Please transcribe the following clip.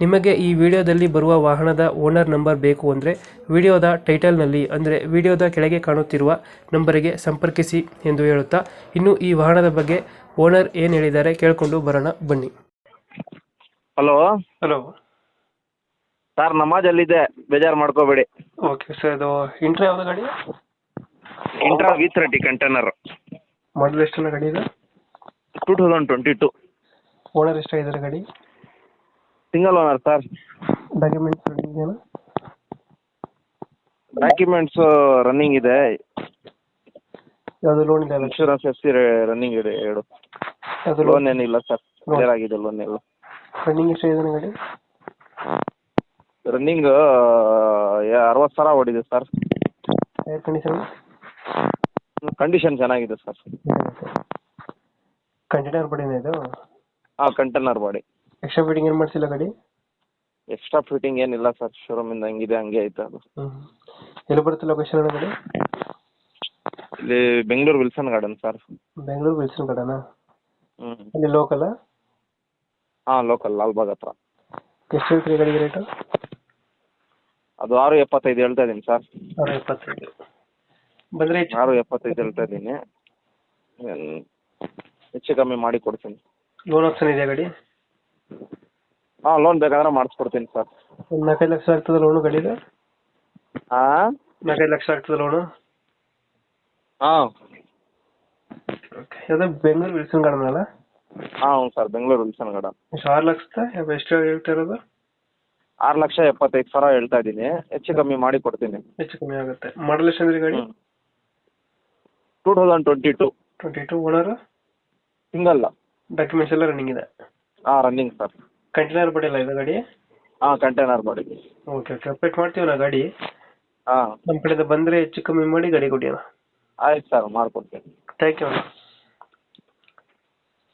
ನಿಮಗೆ ಈ ವಿಡಿಯೋದಲ್ಲಿ ಬರುವ ವಾಹನದ ಓನರ್ ನಂಬರ್ ಬೇಕು ಅಂದರೆ ವಿಡಿಯೋದ ಟೈಟಲ್ನಲ್ಲಿ ಅಂದರೆ ವಿಡಿಯೋದ ಕೆಳಗೆ ಕಾಣುತ್ತಿರುವ ನಂಬರಿಗೆ ಸಂಪರ್ಕಿಸಿ ಎಂದು ಹೇಳುತ್ತಾ ಇನ್ನು ಈ ವಾಹನದ ಬಗ್ಗೆ ಓನರ್ ಏನು ಹೇಳಿದ್ದಾರೆ ಕೇಳಿಕೊಂಡು ಬರೋಣ ಬನ್ನಿ. ಹಲೋ? ಹಲೋ. ಸರ್ ನಮಾಜಲ್ಲಿದೆ ಬೇಜಾರು ಮಾಡ್ಕೋಬೇಡಿ. ಓಕೆ ಸರ್ ಅದು ಇಂಟ್ರಾ ಯಾವ್ದು ಗಾಡಿ? Intra V thirty container model ಎಷ್ಟನ್ನ ಗಾಡಿ ಇದೆ? Two thousand twenty two owner ಎಷ್ಟಾಗಿದ್ದಾರೆ ಗಾಡಿ? ಸಿಂಗಲ್ ಓನರ್ ಸರ್ ಡಾಕ್ಯುಮೆಂಟ್ಸ್ ಇದೆಯಾ? ಡಾಕ್ಯುಮೆಂಟ್ಸ್ ರನ್ನಿಂಗ್ ಇದೆ. ಯಾವುದು ಲೋನ್ ಇದೆ? ಇನ್ಶೂರೆನ್ಸ್ ಎಫ್ ಸಿ ರನ್ನಿಂಗ್ ಇದೆ ಎರಡು. ಯಾವುದು ಲೋನ್ ಏನಿಲ್ಲ ಸರ್ ಕ್ಲಿಯರ್ ಆಗಿದೆ ಲೋನ್ ಎಲ್ಲ. ರನ್ನಿಂಗ್ ಇದೆ ಗಾಡಿ ರನ್ನಿಂಗ್ ಅರವತ್ತು ಸಾವಿರ ಓಡಿದೆ ಸರ್ ಏರ್ ಕಂಡೀಷನ್ ಕಂಡೀಷನ್ ಚೆನ್ನಾಗಿದೆ ಸರ್ ಕಂಟೈನರ್ ಬಡಿನ ಇದು ಹಾಂ ಕಂಟೈನರ್ ಬಾಡಿ ಎಕ್ಸ್ಟ್ರಾ ಫಿಟ್ಟಿಂಗ್ ಏನು ಮಾಡಿಸಿಲ್ಲ ಗಾಡಿ? ಎಕ್ಸ್ಟ್ರಾ ಫಿಟ್ಟಿಂಗ್ ಏನಿಲ್ಲ ಸರ್ ಶೋರೂಮಿಂದ ಹಂಗಿದೆ ಹಂಗೆ ಐತೆ ಅದು. ಹ್ಞೂ ಎಲ್ಲಿ ಬರುತ್ತೆ ಲೊಕೇಶನ್ ಅಣ್ಣ ಗಾಡಿ? ಇಲ್ಲಿ Bengaluru Wilson Garden sir Bengaluru Wilson Garden ಹ್ಞೂ ಅಲ್ಲಿ ಲೋಕಲ್ ಹಾಂ ಲೋಕಲ್ ಲಾಲ್ಬಾಗ್ ಹತ್ರ. ಎಷ್ಟು ಹೇಳ್ತೀರಿ ಗಾಡಿಗೆ ರೇಟು ಅದು ಆರು ಎಪ್ಪತ್ತೈದು ಹೇಳ್ತಾ ಇದ್ದೀನಿ ಸರ್ ಆರು ಎಪ್ಪತ್ತೈದು. ಬಂದರೆ ಹೆಚ್ಚು ಆರು ಎಪ್ಪತ್ತೈದು ಹೇಳ್ತಾ ಇದ್ದೀನಿ. ಹ್ಮ್. ಹೆಚ್ಚು ಕಮ್ಮಿ ಮಾಡಿ ಕೊಡ್ತೀನಿ. ಲೋನ್ ಆಪ್ಷನ್ ಇದೆಯಾ ಗಾಡಿ? ಹಾಂ ಲೋನ್ ಬೇಕಾದ್ರೆ ಮಾಡಿಸ್ಕೊಡ್ತೀನಿ ಸರ್ ಒಂದು ನಾಲ್ಕೈದು ಲಕ್ಷ ಆಗ್ತದೆ ಲೋನು ಗಾಡಿದು? ಹಾಂ ನಾಲ್ಕೈದು ಲಕ್ಷ ಆಗ್ತದೆ ಲೋನು ಹಾ. ಓಕೆ ಬೆಂಗಳೂರು ವಿಲ್ಸನ್ ಗಾರ್ಡನ್ ಅಲ್ಲ? ಹಾಂ ಹ್ಞೂ ಸರ್ ಬೆಂಗಳೂರು ವಿಲ್ಸನ್ ಗಾರ್ಡನ್. ಎಷ್ಟು ಆರು ಲಕ್ಷದ? ಎಷ್ಟು ಹೇಳ್ತಾ ಇರೋದು? ಆರು ಲಕ್ಷ ಎಪ್ಪತ್ತೈದು ಸಾವಿರ ಹೇಳ್ತಾ ಇದ್ದೀನಿ. ಹೆಚ್ಚು ಕಮ್ಮಿ ಮಾಡಿ ಕೊಡ್ತೀನಿ. ಹೆಚ್ಚು ಕಮ್ಮಿ ಆಗುತ್ತೆ. ಮಾಡಲ್ ಎಷ್ಟು ಅಂದ್ರೆ ಗಾಡಿ? Two thousand twenty two twenty two owner single documents ಎಲ್ಲ ರನ್ನಿಂಗ್ ಇದೆ. ಹಾಂ ರನ್ನಿಂಗ್ ಸರ್ ಕಂಟೈನರ್ ಬಡಿಲ್ಲ ಇದು ಗಾಡಿ? ಹಾ container body okay okay update ಮಾಡ್ತೀವಿ ನಾ ಗಾಡಿ. ಹಾಂ ನಮ್ಮ ಕಡೆಯಿಂದ ಬಂದರೆ ಹೆಚ್ಚು ಕಮ್ಮಿ ಮಾಡಿ ಗಾಡಿ ಕೊಡಿ ಅಣ್ಣ. ಆಯ್ತು ಸರ್ ಮಾಡಿಕೊಡ್ತೀನಿ. ಥ್ಯಾಂಕ್ ಯು ಅಣ್ಣ.